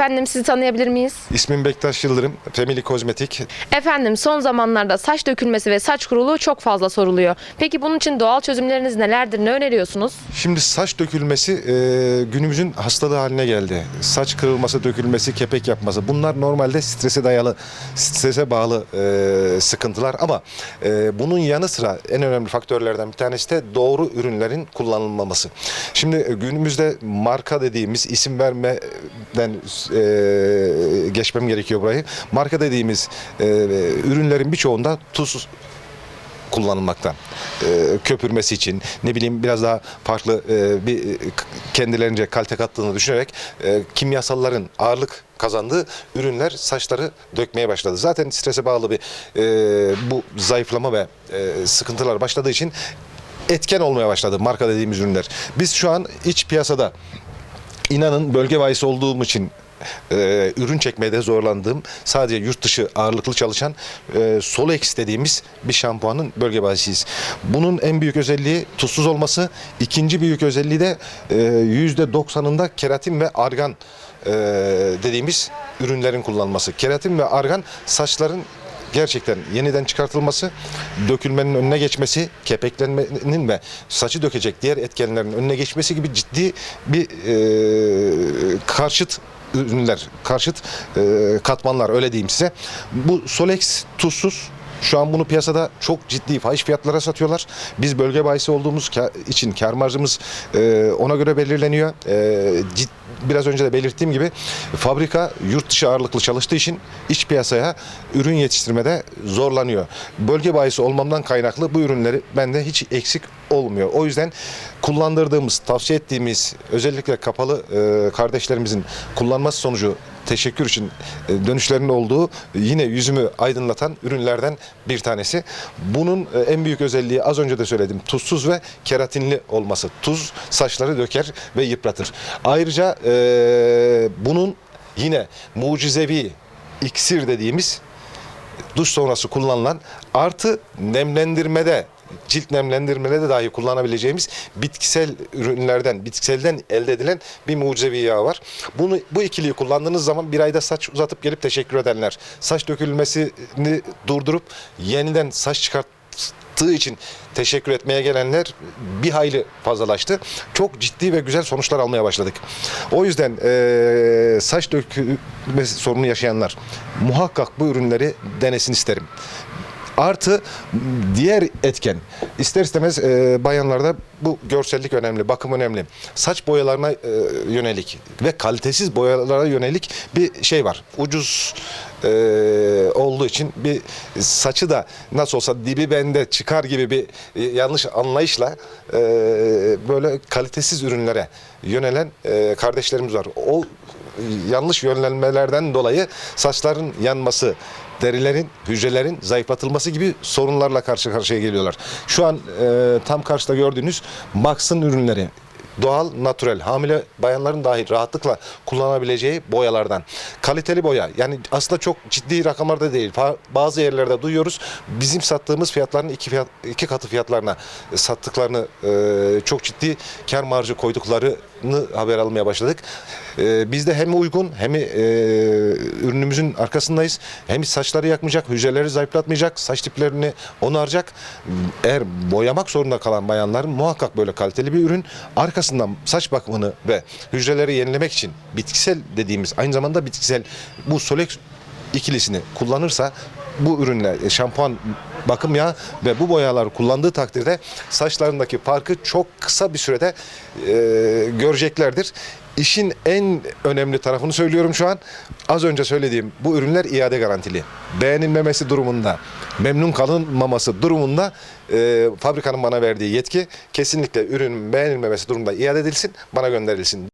Efendim sizi tanıyabilir miyiz? İsmim Bektaş Yıldırım, Family Kozmetik. Efendim son zamanlarda saç dökülmesi ve saç kuruluğu çok fazla soruluyor. Peki bunun için doğal çözümleriniz nelerdir? Ne öneriyorsunuz? Şimdi saç dökülmesi e, günümüzün hastalığı haline geldi. Saç kırılması, dökülmesi, kepek yapması. Bunlar normalde strese dayalı, strese bağlı e, sıkıntılar ama e, bunun yanı sıra en önemli faktörlerden bir tanesi de doğru ürünlerin kullanılmaması. Şimdi e, günümüzde marka dediğimiz isim vermeden e, geçmem gerekiyor burayı. Marka dediğimiz e, ürünlerin birçoğunda tuz kullanılmaktan. E, köpürmesi için ne bileyim biraz daha farklı e, bir kendilerince kalite kattığını düşünerek e, kimyasalların ağırlık kazandığı ürünler saçları dökmeye başladı. Zaten strese bağlı bir e, bu zayıflama ve e, sıkıntılar başladığı için etken olmaya başladı marka dediğimiz ürünler. Biz şu an iç piyasada İnanın bölge bayisi olduğum için e, ürün çekmede zorlandığım sadece yurt dışı ağırlıklı çalışan e, Solex dediğimiz bir şampuanın bölge bayisiyiz. Bunun en büyük özelliği tuzsuz olması. İkinci büyük özelliği de e, %90'ında keratin ve argan e, dediğimiz ürünlerin kullanılması. Keratin ve argan saçların gerçekten yeniden çıkartılması, dökülmenin önüne geçmesi, kepeklenmenin ve saçı dökecek diğer etkenlerin önüne geçmesi gibi ciddi bir e, karşıt ürünler, karşıt e, katmanlar öyle diyeyim size. Bu Solex tuzsuz şu an bunu piyasada çok ciddi fahiş fiyatlara satıyorlar. Biz bölge bayisi olduğumuz için kar marjımız e, ona göre belirleniyor. E, biraz önce de belirttiğim gibi fabrika yurt dışı ağırlıklı çalıştığı için iç piyasaya ürün yetiştirmede zorlanıyor. Bölge bayisi olmamdan kaynaklı bu ürünleri bende hiç eksik olmuyor. O yüzden kullandırdığımız, tavsiye ettiğimiz özellikle kapalı e, kardeşlerimizin kullanması sonucu teşekkür için e, dönüşlerinin olduğu yine yüzümü aydınlatan ürünlerden bir tanesi. Bunun e, en büyük özelliği az önce de söyledim. Tuzsuz ve keratinli olması. Tuz saçları döker ve yıpratır. Ayrıca e, bunun yine mucizevi iksir dediğimiz duş sonrası kullanılan artı nemlendirmede cilt nemlendirmede de dahi kullanabileceğimiz bitkisel ürünlerden, bitkiselden elde edilen bir mucizevi yağ var. Bunu bu ikiliyi kullandığınız zaman bir ayda saç uzatıp gelip teşekkür edenler, saç dökülmesini durdurup yeniden saç çıkarttığı için teşekkür etmeye gelenler bir hayli fazlalaştı. Çok ciddi ve güzel sonuçlar almaya başladık. O yüzden eee, saç dökülmesi sorunu yaşayanlar muhakkak bu ürünleri denesin isterim. Artı diğer etken ister istemez e, bayanlarda bu görsellik önemli, bakım önemli. Saç boyalarına e, yönelik ve kalitesiz boyalara yönelik bir şey var. Ucuz e, olduğu için bir saçı da nasıl olsa dibi bende çıkar gibi bir e, yanlış anlayışla e, böyle kalitesiz ürünlere yönelen e, kardeşlerimiz var. O yanlış yönlenmelerden dolayı saçların yanması, derilerin, hücrelerin zayıflatılması gibi sorunlarla karşı karşıya geliyorlar. Şu an e, tam karşıda gördüğünüz Max'ın ürünleri doğal, natürel, hamile bayanların dahi rahatlıkla kullanabileceği boyalardan. Kaliteli boya. Yani aslında çok ciddi rakamlarda değil. Bazı yerlerde duyuyoruz. Bizim sattığımız fiyatların iki, fiyat, iki katı fiyatlarına sattıklarını e, çok ciddi kar marjı koyduklarını haber almaya başladık. E, biz de hem uygun hem e, ürünümüzün arkasındayız. Hem saçları yakmayacak, hücreleri zayıflatmayacak, saç tiplerini onaracak. Eğer boyamak zorunda kalan bayanların muhakkak böyle kaliteli bir ürün arkasından saç bakımını ve hücreleri yenilemek için bitkisel dediğimiz aynı zamanda bitkisel bu Solex ikilisini kullanırsa bu ürünle e, şampuan bakım yağı ve bu boyaları kullandığı takdirde saçlarındaki farkı çok kısa bir sürede e, göreceklerdir. İşin en önemli tarafını söylüyorum şu an. Az önce söylediğim bu ürünler iade garantili. Beğenilmemesi durumunda, memnun kalınmaması durumunda e, fabrikanın bana verdiği yetki kesinlikle ürünün beğenilmemesi durumunda iade edilsin, bana gönderilsin.